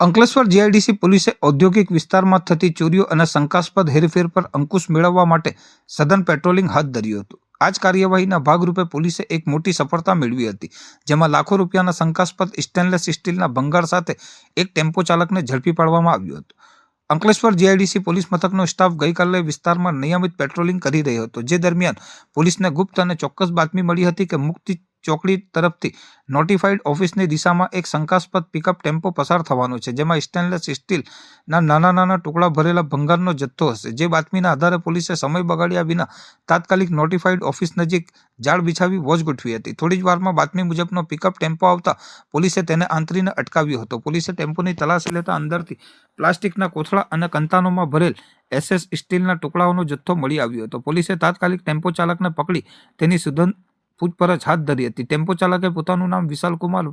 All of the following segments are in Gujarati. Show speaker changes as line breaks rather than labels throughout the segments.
અંકલેશ્વર જીઆઈડીસી પોલીસે ઔદ્યોગિક વિસ્તારમાં થતી ચોરીઓ અને શંકાસ્પદ હેરફેર પર અંકુશ મેળવવા માટે સઘન પેટ્રોલિંગ હાથ ધર્યું હતું. આ જ કાર્યવાહીના ભાગરૂપે પોલીસે એક મોટી સફળતા મેળવી હતી, જેમાં લાખો રૂપિયાના શંકાસ્પદ સ્ટેનલેસ સ્ટીલના ભંગાર સાથે એક ટેમ્પો ચાલકને ઝડપી પાડવામાં આવ્યો હતો. અંકલેશ્વર જીઆઈડીસી પોલીસ મથકનો સ્ટાફ ગઈકાલે વિસ્તારમાં નિયમિત પેટ્રોલિંગ કરી રહ્યો હતો, જે દરમિયાન પોલીસને ગુપ્ત અને ચોક્કસ બાતમી મળી હતી કે મુક્તિ ચોકડી તરફથી નોટિફાઈડ ઓફિસની દિશામાં એક શંકાસ્પદ પિકઅપ ટેમ્પો પસાર થવાનો છે, જેમાં સ્ટેનલેસ સ્ટીલના નાના નાના ટુકડા ભરેલા ભંગારનો જથ્થો હશે. જે બાતમીના આધારે પોલીસે સમય બગાડ્યા વિના તાત્કાલિક નોટિફાઈડ ઓફિસ નજીક જાળ બિછાવી વોચ ગોઠવી હતી. થોડી જ વારમાં બાતમી મુજબનો પિકઅપ ટેમ્પો આવતા પોલીસે તેને આંતરીને અટકાવ્યો હતો. પોલીસે ટેમ્પોની તલાશી લેતા અંદરથી પ્લાસ્ટિકના કોથળા અને કંતાનોમાં ભરેલ એસએસ સ્ટીલના ટુકડાઓનો જથ્થો મળી આવ્યો હતો. પોલીસે તાત્કાલિક ટેમ્પો ચાલકને પકડી તેની સુધન પૂછપરછ હાથ ધરી હતી. ટેમ્પો ચાલકે પોતાનું નામ વિશાલ કુમાર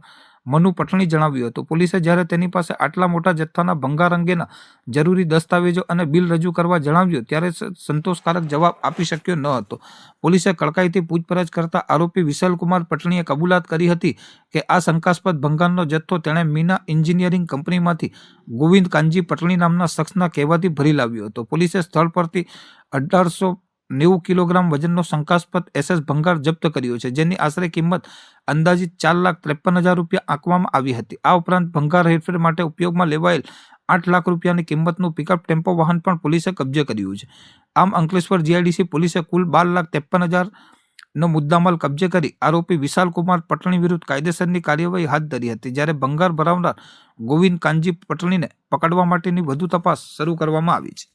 મનુ પટણી જણાવ્યું હતું. પોલીસે જ્યારે તેની પાસે આટલા મોટા જથ્થાના ભંગાર અંગેના જરૂરી દસ્તાવેજો અને બિલ રજૂ કરવા જણાવ્યું, ત્યારે સંતોષકારક જવાબ આપી શક્યો ન હતો. પોલીસે કડકાઈથી પૂછપરછ કરતા આરોપી વિશાલ કુમાર પટણીએ કબૂલાત કરી હતી કે આ શંકાસ્પદ ભંગારનો જથ્થો તેણે મીના એન્જિનિયરિંગ કંપનીમાંથી ગોવિંદ કાનજી પટણી નામના શખ્સના કહેવાથી ભરી લાવ્યો હતો. પોલીસે સ્થળ પરથી અઢારસો નેવું કિલોગ્રામ વજનનો શંકાસ્પદ એસએસ ભંગાર જપ્ત કર્યો છે, જેની આશરે કિંમત અંદાજિત ચાર લાખ ત્રેપન હજાર રૂપિયા આંકવામાં આવી હતી. આ ઉપરાંત ભંગાર હેરફેર માટે ઉપયોગમાં લેવાયેલ આઠ લાખ રૂપિયાની કિંમતનું પિકઅપ ટેમ્પો વાહન પણ પોલીસે કબજે કર્યું છે. આમ, અંકલેશ્વર જીઆઈડીસી પોલીસે કુલ બાર લાખ ત્રેપન હજાર નો મુદ્દામાલ કબજે કરી આરોપી વિશાલ કુમાર પટણી વિરુદ્ધ કાયદેસરની કાર્યવાહી હાથ ધરી હતી, જ્યારે ભંગાર ભરાવનાર ગોવિંદ કાનજી પટણીને પકડવા માટેની વધુ તપાસ શરૂ કરવામાં આવી છે.